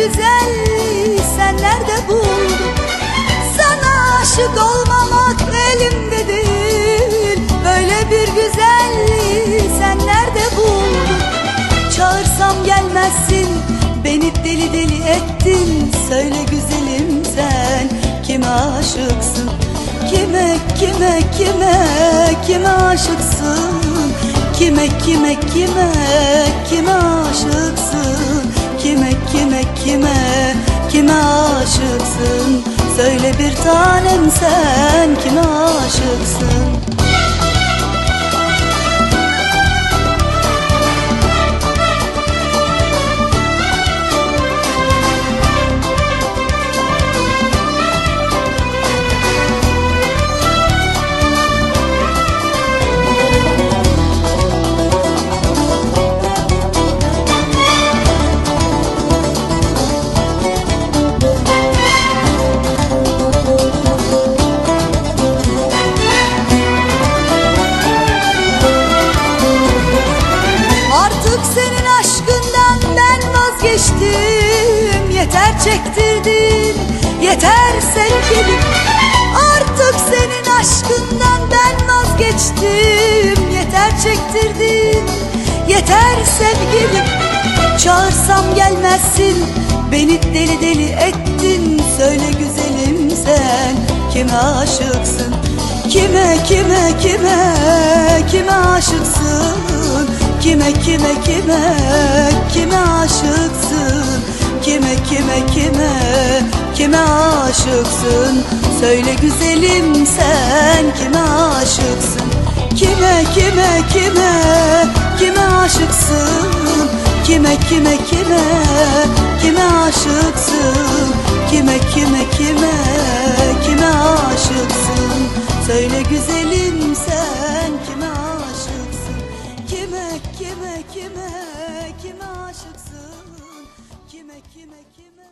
güzelliği sen nerede buldun? Sana aşık olmamak elimde değil Böyle bir güzelliği sen nerede buldun? Çağırsam gelmezsin beni deli deli ettin Söyle güzelim sen kime aşıksın? Kime kime kime kime aşıksın? Kime kime kime kime aşıksın? Aşıksın. Söyle bir tanem sen Kime aşıksın çektirdin, yeter sevgilim Artık senin aşkından ben vazgeçtim. Yeter çektirdin, yeter sevgilim. Çağırsam gelmezsin, beni deli deli ettin. Söyle güzelim sen, kime aşıksın? Kime kime kime kime aşıksın? Kime kime kime kime aşıksın Kime kime kime aşıksın? Söyle güzelim sen kime aşıksın? Kime kime kime kime aşıksın? Kime kime kime kime aşıksın? Kime kime kime kime aşıksın? Söyle güzelim kime kime